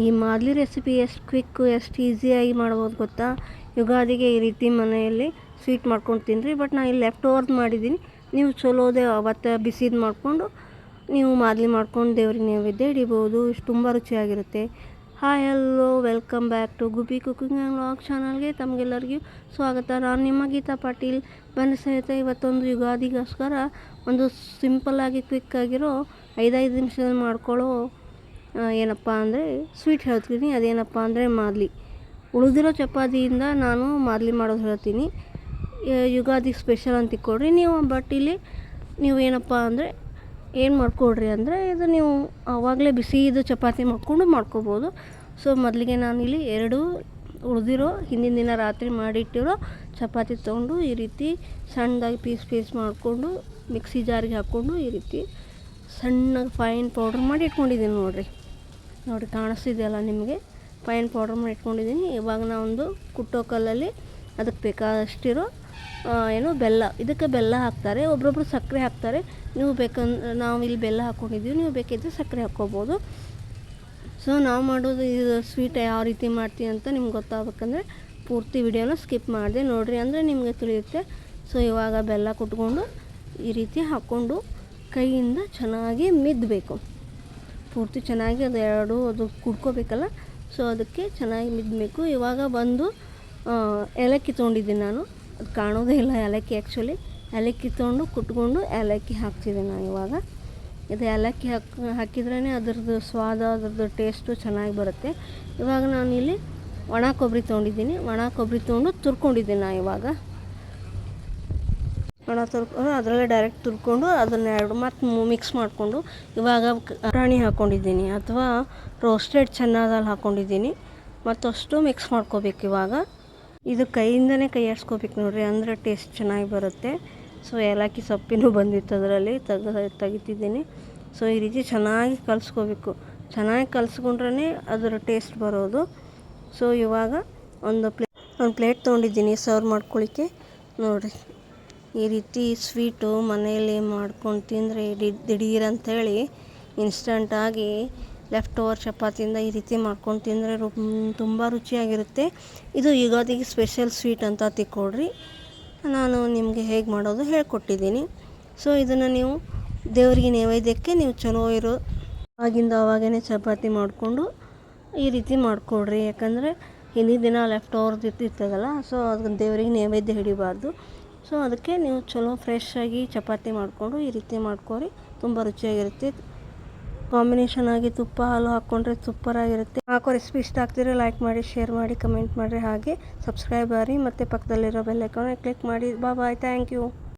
ಈ ಮಾದಲಿ ರೆಸಿಪಿ ಎಷ್ಟು ಕ್ವಿಕ್ಕು ಎಷ್ಟು ಈಸಿಯಾಗಿ ಮಾಡ್ಬೋದು ಗೊತ್ತಾ? ಯುಗಾದಿಗೆ ಈ ರೀತಿ ಮನೆಯಲ್ಲಿ ಸ್ವೀಟ್ ಮಾಡ್ಕೊಂಡು ತಿನ್ನಿರಿ ಬಟ್ ನಾನು ಇಲ್ಲಿ ಲೆಫ್ಟ್ ಓವರ್ದು ಮಾಡಿದ್ದೀನಿ. ನೀವು ಚಲೋದೇ ಅವತ್ತು ಬಿಸಿದು ಮಾಡಿಕೊಂಡು, ನೀವು ಮಾದಲಿ ಮಾಡ್ಕೊಂಡು ದೇವ್ರಿಗೆ ನೈವೇದ್ಯ ಹಿಡಿಬೋದು. ಇಷ್ಟು ತುಂಬ ರುಚಿಯಾಗಿರುತ್ತೆ. Hi hello welcome back to Gubi cooking and vlog ಚಾನಲ್ಗೆ ತಮಗೆಲ್ಲರಿಗೂ ಸ್ವಾಗತ. ನಾನು ನಿಮ್ಮ ಗೀತಾ ಪಾಟೀಲ್. ಬನ್ನಿ ಸಹಿತ ಇವತ್ತೊಂದು ಯುಗಾದಿಗೋಸ್ಕರ ಒಂದು ಸಿಂಪಲ್ಲಾಗಿ ಕ್ವಿಕ್ಕಾಗಿರೋ ಐದೈದು ನಿಮಿಷದಲ್ಲಿ ಮಾಡ್ಕೊಳ್ಳೋ ಏನಪ್ಪ ಅಂದರೆ ಸ್ವೀಟ್ ಹೇಳ್ತೀನಿ. ಅದೇನಪ್ಪ ಅಂದರೆ ಮಾದಲಿ. ಉಳಿದಿರೋ ಚಪಾತಿಯಿಂದ ನಾನು ಮಾದಲಿ ಮಾಡೋದು ಹೇಳ್ತೀನಿ. ಯುಗಾದಿಗೆ ಯುಗಾದಿ ಸ್ಪೆಷಲ್ ಅಂತ ಇಕ್ಕೊಡ್ರಿ ನೀವು ಬಟ್ ಇಲ್ಲಿ ನೀವು ಏನಪ್ಪ ಅಂದರೆ ಏನು ಮಾಡ್ಕೊಡ್ರಿ ಅಂದರೆ ಇದು ನೀವು ಆವಾಗಲೇ ಬಿಸಿದು ಚಪಾತಿ ಮಾಡ್ಕೊಂಡು ಮಾಡ್ಕೋಬೋದು. ಸೊ ಮೊದಲಿಗೆ ನಾನು ಇಲ್ಲಿ ಎರಡು ಉಳಿದಿರೋ ಹಿಂದಿನ ದಿನ ರಾತ್ರಿ ಮಾಡಿಟ್ಟಿರೋ ಚಪಾತಿ ತೊಗೊಂಡು ಈ ರೀತಿ ಸಣ್ಣದಾಗಿ ಪೀಸ್ ಪೀಸ್ ಮಾಡಿಕೊಂಡು ಮಿಕ್ಸಿ ಜಾರಿಗೆ ಹಾಕ್ಕೊಂಡು ಈ ರೀತಿ ಸಣ್ಣಗೆ ಫೈನ್ ಪೌಡ್ರ್ ಮಾಡಿ ಇಟ್ಕೊಂಡಿದ್ದೀನಿ ನೋಡಿರಿ. ನೋಡಿ ಕಾಣಿಸ್ತಿದೆಯಲ್ಲ ನಿಮಗೆ? ಫೈನ್ ಪೌಡ್ರ್ ಮಾಡಿ ಇಟ್ಕೊಂಡಿದ್ದೀನಿ. ಇವಾಗ ನಾವೊಂದು ಕುಟ್ಟೋ ಕಲ್ಲಲ್ಲಿ ಅದಕ್ಕೆ ಬೇಕಾದಷ್ಟಿರೋ ಏನು ಬೆಲ್ಲ, ಇದಕ್ಕೆ ಬೆಲ್ಲ ಹಾಕ್ತಾರೆ. ಒಬ್ರೊಬ್ರು ಸಕ್ಕರೆ ಹಾಕ್ತಾರೆ. ನೀವು ಬೇಕಂದ್ರೆ ನಾವು ಇಲ್ಲಿ ಬೆಲ್ಲ ಹಾಕ್ಕೊಂಡಿದ್ದೀವಿ ನೀವು ಬೇಕಿದ್ದರೆ ಸಕ್ಕರೆ ಹಾಕ್ಕೋಬೋದು. ಸೊ ನಾವು ಮಾಡೋದು ಇದು ಸ್ವೀಟ್ ಯಾವ ರೀತಿ ಮಾಡ್ತೀವಿ ಅಂತ ನಿಮ್ಗೆ ಗೊತ್ತಾಗಬೇಕಂದ್ರೆ ಪೂರ್ತಿ ವಿಡಿಯೋನ ಸ್ಕಿಪ್ ಮಾಡಿದೆ ನೋಡಿರಿ. ಅಂದರೆ ನಿಮಗೆ ತಿಳಿಯುತ್ತೆ. ಸೊ ಇವಾಗ ಬೆಲ್ಲ ಕುಟ್ಕೊಂಡು ಈ ರೀತಿ ಹಾಕ್ಕೊಂಡು ಕೈಯಿಂದ ಚೆನ್ನಾಗಿ ಮಿದ್ದಬೇಕು ಪೂರ್ತಿ ಚೆನ್ನಾಗಿ ಅದು ಎರಡು, ಅದು ಕುಡ್ಕೋಬೇಕಲ್ಲ? ಸೊ ಅದಕ್ಕೆ ಚೆನ್ನಾಗಿ ಮಿದ್ದಬೇಕು ಇವಾಗ ಬಂದು ಏಲಕ್ಕಿ ತೊಗೊಂಡಿದ್ದೀನಿ ನಾನು. ಅದು ಕಾಣೋದೇ ಇಲ್ಲ ಏಲಕ್ಕಿ ಆ್ಯಕ್ಚುಲಿ ಏಲಕ್ಕಿ ತೊಗೊಂಡು ಕುಟ್ಕೊಂಡು ಏಲಕ್ಕಿ ಹಾಕ್ತಿದ್ದೀನಿ ನಾನು ಇವಾಗ. ಇದು ಏಲಕ್ಕಿ ಹಾಕಿ ಹಾಕಿದ್ರೇ ಅದ್ರದ್ದು ಸ್ವಾದ, ಅದ್ರದ್ದು ಟೇಸ್ಟು ಚೆನ್ನಾಗಿ ಬರುತ್ತೆ. ಇವಾಗ ನಾನು ಇಲ್ಲಿ ಒಣ ಕೊಬ್ಬರಿ ತೊಗೊಂಡಿದ್ದೀನಿ. ಒಣ ಕೊಬ್ಬರಿ ತೊಗೊಂಡು ತುರ್ಕೊಂಡಿದ್ದೀನಿ ನಾನು ಇವಾಗ. ಒಣ ತುರ್ಕೊಂಡು ಅದರಲ್ಲೇ ಡೈರೆಕ್ಟ್ ತುರ್ಕೊಂಡು ಅದನ್ನ ಎರಡು ಮತ್ತು ಮಿಕ್ಸ್ ಮಾಡಿಕೊಂಡು ಇವಾಗ ಪ್ರಾಣಿ ಹಾಕ್ಕೊಂಡಿದ್ದೀನಿ ಅಥವಾ ರೋಸ್ಟೆಡ್ ಚೆನ್ನಾದಲ್ಲಿ ಹಾಕ್ಕೊಂಡಿದ್ದೀನಿ ಮತ್ತಷ್ಟು ಮಿಕ್ಸ್ ಮಾಡ್ಕೋಬೇಕು ಇವಾಗ. ಇದು ಕೈಯಿಂದನೇ ಕೈ ಆಡಿಸ್ಕೋಬೇಕು ನೋಡ್ರಿ, ಅಂದರೆ ಟೇಸ್ಟ್ ಚೆನ್ನಾಗಿ ಬರುತ್ತೆ. ಸೊ ಏಲಕ್ಕಿ ಸೊಪ್ಪಿನೂ ಬಂದಿತ್ತು ಅದರಲ್ಲಿ ತೆಗ್ದು ತೆಗಿತಿದ್ದೀನಿ. ಸೊ ಈ ರೀತಿ ಚೆನ್ನಾಗಿ ಕಲಿಸ್ಕೋಬೇಕು. ಚೆನ್ನಾಗಿ ಕಲಿಸ್ಕೊಂಡ್ರೆ ಅದರ ಟೇಸ್ಟ್ ಬರೋದು. ಸೊ ಇವಾಗ ಒಂದು ಪ್ಲೇ ಒಂದು ಪ್ಲೇಟ್ ತೊಗೊಂಡಿದ್ದೀನಿ ಸರ್ವ್ ಮಾಡ್ಕೊಳ್ಳಿಕ್ಕೆ ನೋಡಿರಿ. ಈ ರೀತಿ ಸ್ವೀಟು ಮನೆಯಲ್ಲಿ ಮಾಡ್ಕೊಂಡು ತಿಂದರೆ ದಿಢೀರ್ ಅಂಥೇಳಿ ಇನ್ಸ್ಟಂಟಾಗಿ ಲೆಫ್ಟ್ ಓವರ್ ಚಪಾತಿಯಿಂದ ಈ ರೀತಿ ಮಾಡ್ಕೊಂಡು ತಿಂದರೆ ರು ತುಂಬ ರುಚಿಯಾಗಿರುತ್ತೆ. ಇದು ಯುಗಾದಿಗೆ ಸ್ಪೆಷಲ್ ಸ್ವೀಟ್ ಅಂತ ತಿಕ್ಕೊಡ್ರಿ. ನಾನು ನಿಮಗೆ ಹೇಗೆ ಮಾಡೋದು ಹೇಳ್ಕೊಟ್ಟಿದ್ದೀನಿ. ಸೊ ಇದನ್ನು ನೀವು ದೇವರಿಗೆ ನೈವೇದ್ಯಕ್ಕೆ ನೀವು ಚಲೋ ಇರೋ ಆಗಿಂದ ಅವಾಗೇ ಚಪಾತಿ ಮಾಡಿಕೊಂಡು ಈ ರೀತಿ ಮಾಡಿಕೊಡ್ರಿ. ಯಾಕಂದರೆ ಹಿಂದಿನ ದಿನ ಲೆಫ್ಟ್ ಓವರ್ದು ಇರ್ತದಲ್ಲ ಸೊ ಅದನ್ನು ದೇವರಿಗೆ ನೈವೇದ್ಯ ಹಿಡಿಬಾರ್ದು. ಸೊ ಅದಕ್ಕೆ ನೀವು ಚಲೋ ಫ್ರೆಶ್ ಆಗಿ ಚಪಾತಿ ಮಾಡಿಕೊಂಡು ಈ ರೀತಿ ಮಾಡ್ಕೊರಿ. ತುಂಬ ರುಚಿಯಾಗಿರುತ್ತೆ. ಕಾಂಬಿನೇಷನ್ ಆಗಿ ತುಪ್ಪ, ಹಾಲು ಹಾಕ್ಕೊಂಡ್ರೆ ಸೂಪರಾಗಿರುತ್ತೆ ಹಾಕೋ ರೆಸಿಪಿ ಇಷ್ಟ ಆಗ್ತಿದ್ರೆ ಲೈಕ್ ಮಾಡಿ ಶೇರ್ ಮಾಡಿ ಕಮೆಂಟ್ ಮಾಡಿರಿ ಹಾಗೆ. ಸಬ್ಸ್ಕ್ರೈಬ್ ಆಗಿ ಮತ್ತು ಪಕ್ಕದಲ್ಲಿರೋ ಬೆಲ್ ಐಕಾನ್ ಕ್ಲಿಕ್ ಮಾಡಿ. ಬಾ ಬಾಯ್ ಥ್ಯಾಂಕ್ ಯು